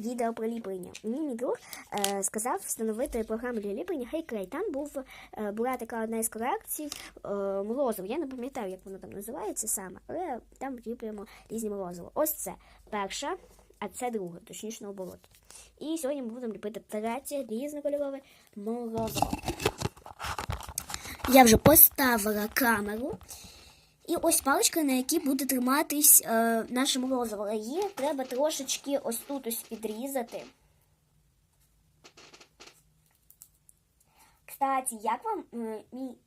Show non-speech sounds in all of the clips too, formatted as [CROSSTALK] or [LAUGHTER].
відео про ліплення. Мені мій друг е, сказав встановити програму для ліплення HeyClay. Там був, е, була така одна із колекцій е, морозиво. Я не пам'ятаю, як воно там називається саме, але там ліплюємо різні морозиво. Ось це перша, а це друга, точніше наоборот. І сьогодні ми будемо ліпити третє різнокольорове морозиво. Я вже поставила камеру. І ось паличка, на якій буде триматись е, наше морозиво. Її треба трошечки ось тут ось підрізати. Кстати, як вам е, мій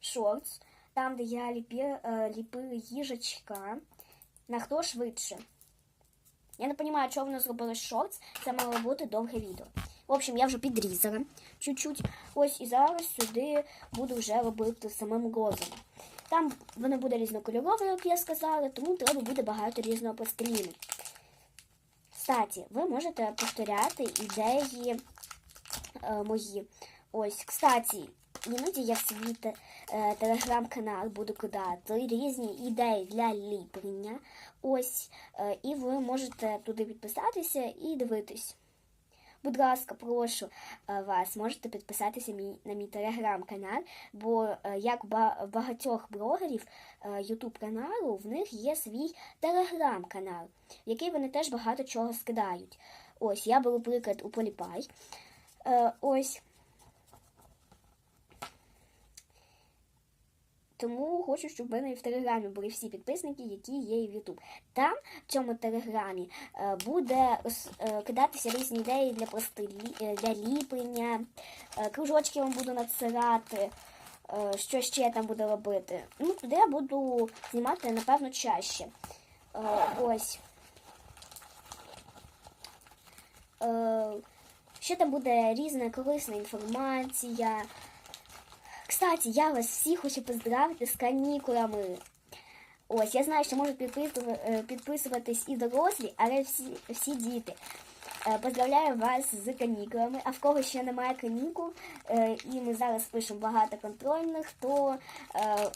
шортс, там, де я е, ліпила їжачка, на хто швидше? Я не розумію, чого воно зробили шортс, це мало бути довге відео. В общем, я вже підрізала чуть-чуть. Ось і зараз сюди буду вже робити саме морозиво. Там воно буде різнокольорове, як я сказала, тому треба буде багато різного пластиліну. Кстати, ви можете повторяти ідеї е, мої. Ось, кстати, іноді я в свій е, телеграм-канал буду кидати різні ідеї для ліплення. Ось, е, і ви можете туди підписатися і дивитись. Будь ласка, прошу е, вас, можете підписатися мій, на мій телеграм-канал, бо е, як ба- багатьох блогерів Ютуб каналу, в них є свій телеграм-канал, в який вони теж багато чого скидають. Ось, я беру приклад у Поліпай. Е, Ось. Тому хочу, щоб в мене в телеграмі були всі підписники, які є в Ютуб. Там, в цьому телеграмі, е, буде е, кидатися різні ідеї для пластилі, е, для ліплення, кружочки вам буду надсирати, що ще я там буду робити. Ну, туди я буду знімати, напевно, чаще. Ось. Ще там буде різна корисна інформація. Кстати, я вас всіх хочу поздравити з канікулами. Ось, я знаю, що можуть е, підписуватись і дорослі, але всі, всі діти. Е, Поздравляю вас з канікулами. А в кого ще немає канікул, е, і ми зараз пишемо багато контрольних, то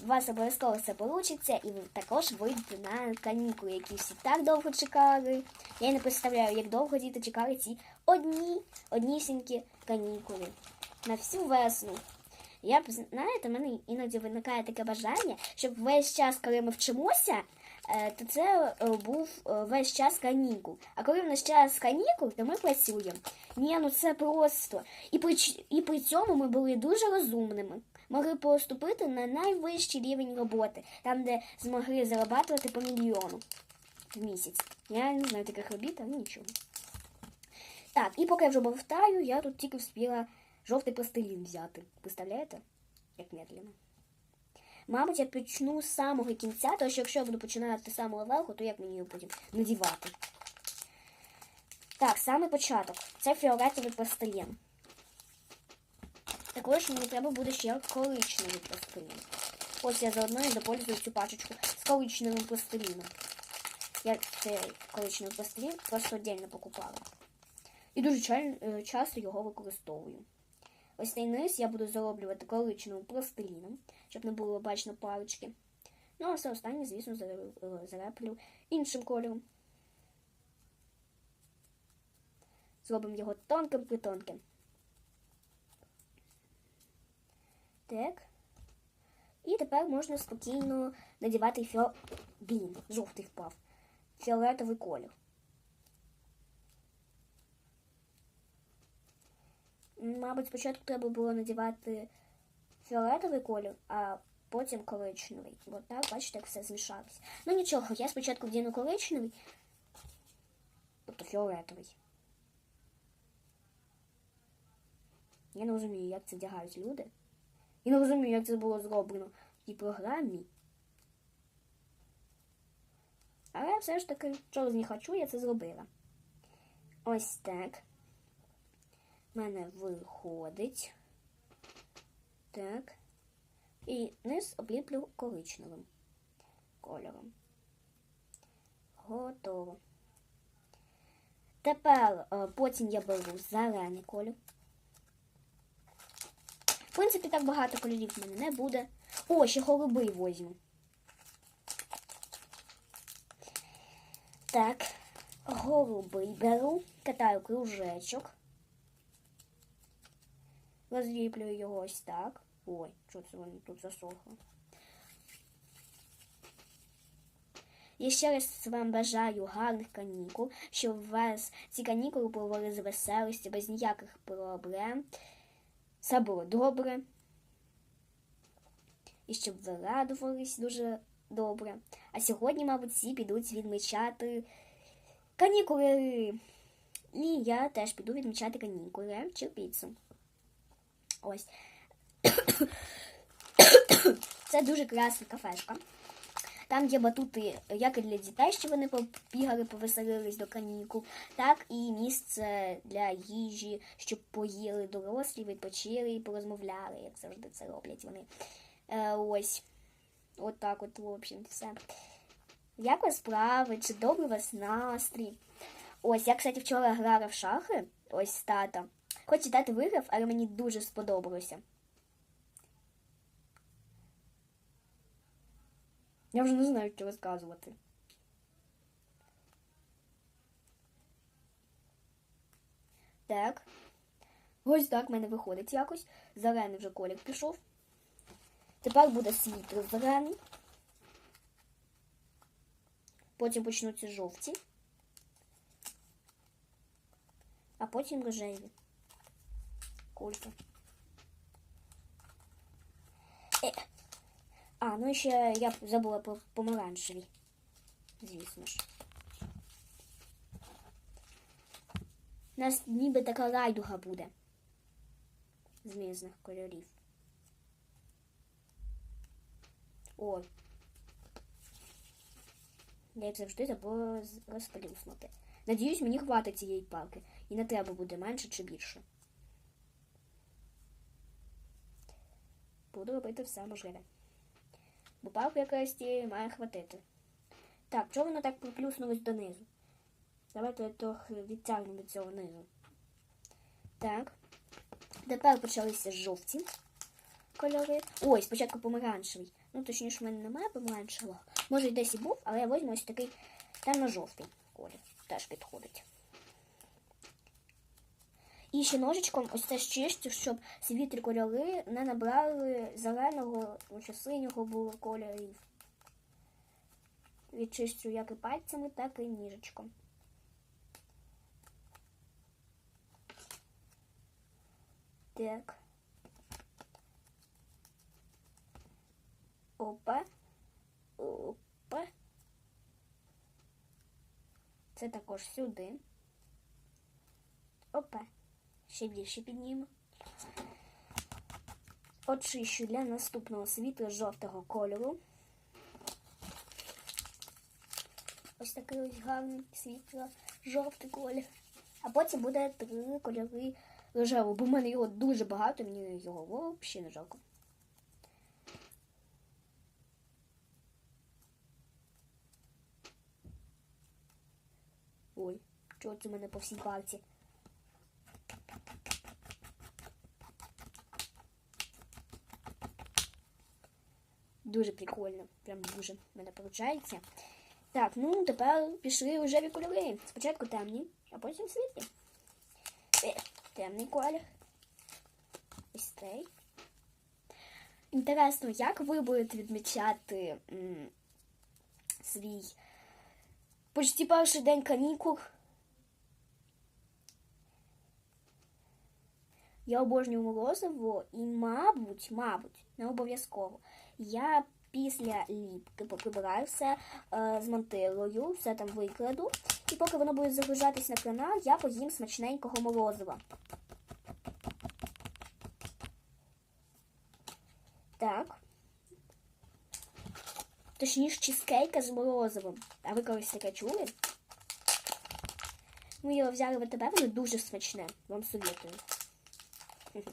у вас обов'язково все вийде, і ви також вийдете на канікули, які всі так довго чекали. Я не представляю, як довго діти чекали ці одні, однісінькі канікули на всю весну. Я б знаєте, в мене іноді виникає таке бажання, щоб весь час, коли ми вчимося, е, то це е, був е, весь час канікул. А коли в нас час канікул, то ми працюємо. Ні, ну це просто. І при, і при цьому ми були дуже розумними. Могли поступити на найвищий рівень роботи, там, де змогли зарабатувати по мільйону в місяць. Я не знаю таких робіт, але нічого. Так, і поки вже бовтаю, я тут тільки вспіла жовтий пластилін взяти. Представляєте? Як медленно. Мабуть, я почну з самого кінця, тому що якщо я буду починати з самого верху, то як мені його потім надівати? Так, саме початок. Це фіолетовий пластилін. Також мені треба буде ще коричневий пластилін. Ось я заодно і допользую цю пачечку з коричневим пластиліном. Я цей коричневий пластилін просто віддільно покупала. І дуже е, часто його використовую. Ось цей низ я буду зароблювати коричневим пластиліном, щоб не було бачно палички. Ну, а все останнє, звісно, заре- зареплю іншим кольором. Зробимо його тонким-притонким. Так. І тепер можна спокійно надівати фіо... Блін, жовтий впав. Фіолетовий колір. Мабуть, спочатку треба було надівати фіолетовий колір, а потім коричневий. Бо так, бачите, як все змішалось. Ну нічого, я спочатку вдіну коричневий, тобто фіолетовий. Я не розумію, як це вдягають люди. Я не розумію, як це було зроблено в тій програмі. Але все ж таки, що з не хочу, я це зробила. Ось так. В мене виходить. Так. І низ обліплю коричневим кольором. Готово. Тепер е, потім я беру зелений колір. В принципі, так багато кольорів в мене не буде. О, ще голубий возьму. Так. голубий беру, катаю кружечок. Розліплюю його ось так. Ой, що це воно тут засохло. Я ще раз вам бажаю гарних канікул, щоб у вас ці канікули провели з веселості, без ніяких проблем. Все було добре. І щоб ви радувались дуже добре. А сьогодні, мабуть, всі підуть відмічати канікули. І я теж піду відмічати канікули чи піцу. Ось. [COUGHS] Це дуже класна кафешка. Там є батути як і для дітей, щоб вони побігали, повеселились до канікул, так і місце для їжі, щоб поїли дорослі, відпочили і порозмовляли, як завжди це роблять вони. Е, ось. От так от, в общем, все. Як вас справи? Чи добрий у вас настрій? Ось, я, кстати, вчора грала в шахи, ось тата. Хоч тато виграв, але мені дуже сподобалося. Я вже не знаю, що розказувати. Так. Ось так в мене виходить якось. Зелений вже колір пішов. Тепер буде світло зелений. Потім почнуться жовті. А потім рожеві. Кульки. Е. А, ну ще я забула про помаранчеві. Звісно ж. У нас ніби така райдуга буде. З різних кольорів. Ой. Я як завжди забула розплюснути. Надіюсь, мені хватить цієї палки. І не треба буде менше чи більше. Буду робити все можливе. Бо палку якась тієї має хватити. Так, чого воно так приплюснулось донизу? Давайте трохи відтягнемо від цього низу. Так. Тепер почалися жовті кольори. Ой, спочатку помаранчевий. Ну, точніше, в мене немає помаранчевого. Може, десь і був, але я возьму ось такий темно-жовтий колір. Теж підходить. І ще ножичком ось це чистю, щоб світлі кольори не набрали зеленого чи синього було кольорів. Відчищу як і пальцями, так і ніжечком. Так. Опа. Опа. Це також сюди. Опа. Ще більше підніму. Очищу для наступного світла жовтого кольору. Ось такий ось гарний світло, жовтий колір. А потім буде три кольори рожевого, бо в мене його дуже багато, мені його взагалі не жалко. Ой, чого це в мене по всій пальці? Дуже прикольно. Прям дуже в мене виходить. Так, ну тепер пішли рожеві кольори. Спочатку темні, а потім світлі. Е, темний колір. Ось цей. Інтересно, як ви будете відмічати м, свій почти перший день канікул? Я обожнюю морозиво і, мабуть, мабуть, не обов'язково. Я після ліпки поприбираю е, з монтирою, все там викладу. І поки воно буде загружатись на канал, я поїм смачненького морозива. Так. Точніше, чизкейка з морозивом. А ви колись таке чули? Ми його взяли в АТБ, воно дуже смачне. Вам советую. [LAUGHS]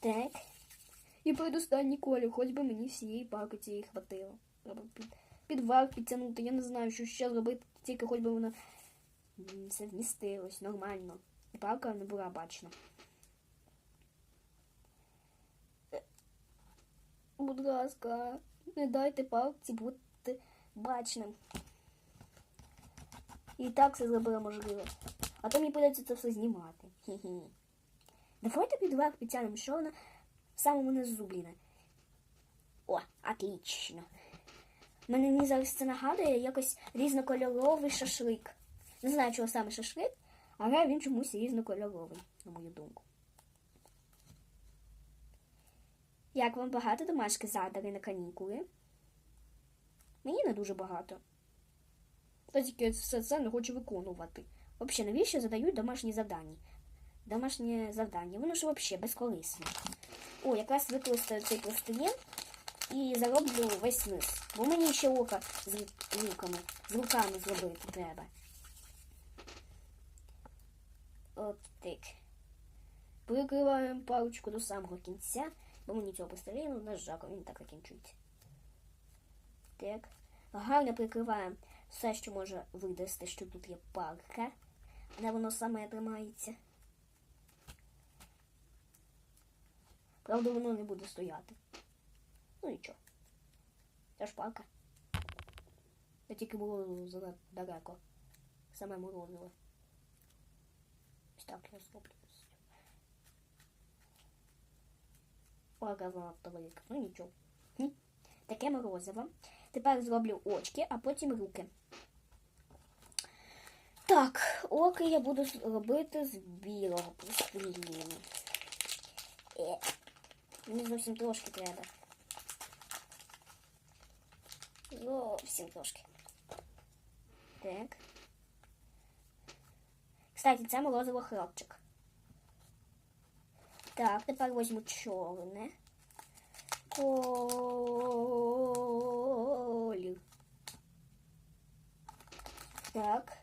Так. І передостанній колір, хоч би мені всієї палки цієї хватило. Треба під, вар підтягнути. Я не знаю, що ще зробити, тільки хоч би вона все вмістилось нормально. І палка не була бачна. Е, Будь ласка, не дайте палці бути бачним. І так все зробила можливо. А то мені придеться це все знімати. Хі-хі. Давайте під верх підтягнемо, що вона в самому низу, блін. О, отлично. Мене мені зараз це нагадує якось різнокольоровий шашлик. Не знаю, чого саме шашлик, але він чомусь різнокольоровий, на мою думку. Як вам багато домашки задали на канікули? Мені не дуже багато. Та тільки все це не хочу виконувати. Взагалі, навіщо задають домашні завдання? Домашнє завдання, воно ж взагалі безкорисне. О, якраз використаю цей пластилін і зароблю весь низ. Бо мені ще око з руками, з руками зробити треба. От так. Прикриваємо паличку до самого кінця, бо мені цього пластиліну на жалко, він так закінчується. Так. Гарно прикриваємо все, що може видасти, що тут є палка, де воно саме тримається. Правда, воно не буде стояти. Ну нічого. Ж палка. Це тільки було зада- далеко. Саме морозиво. Ось так я зроблю. Палка занадто велика. Ну нічого. Хм. Таке морозиво. Тепер зроблю очки, а потім руки. Так, оки я буду робити з білого пластиліну. Е, Мені зовсім трошки треба. Зовсім трошки. Так. Кстати, це морозиво хлопчик. Так, тепер візьму чорне. Колір. Так.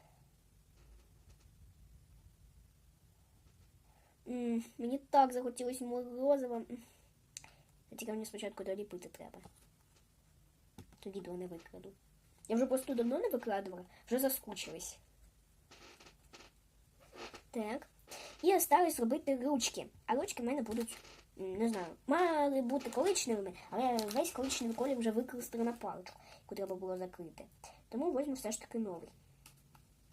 М, Мені так захотілось морозива. Тільки мені спочатку доліпити треба. Тоді до не викраду. Я вже просто давно не викрадувала, вже заскучилась. Так. І осталось робити ручки. А ручки в мене будуть, не знаю, мали бути коричневими, але весь коричневий колір вже використали на паличку, яку треба було закрити. Тому возьму все ж таки новий.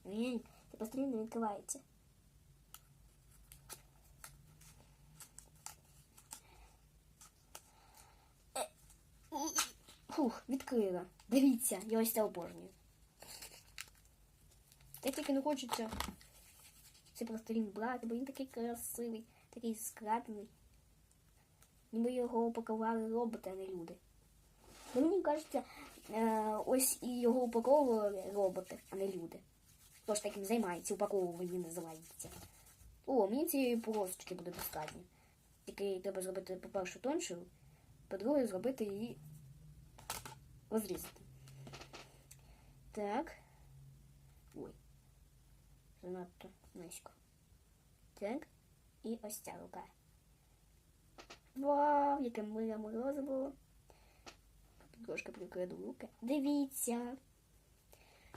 Ні, це постійно не відкривається. Фух, відкрила. Дивіться, я ось це обожнюю. Та тільки не хочеться цей пластилін брати, бо він такий красивий, такий скрадений. Ніби його упакували роботи, а не люди. Бо мені кажеться, е, ось і його упаковували роботи, а не люди. Хто ж таким займається, упаковування називається. О, мені цієї полосочки буде достатньо. Тільки треба зробити, по-перше, тоншу, по-друге, зробити її розрізати. Так. Ой. Занадто низько. Так. І ось ця рука. Вау, яке миле морозиво. Трошки прикладу руки. Дивіться.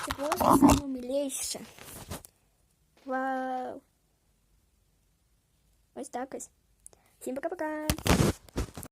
Це просто наймиліше. Вау. Ось так ось. Всім пока-пока.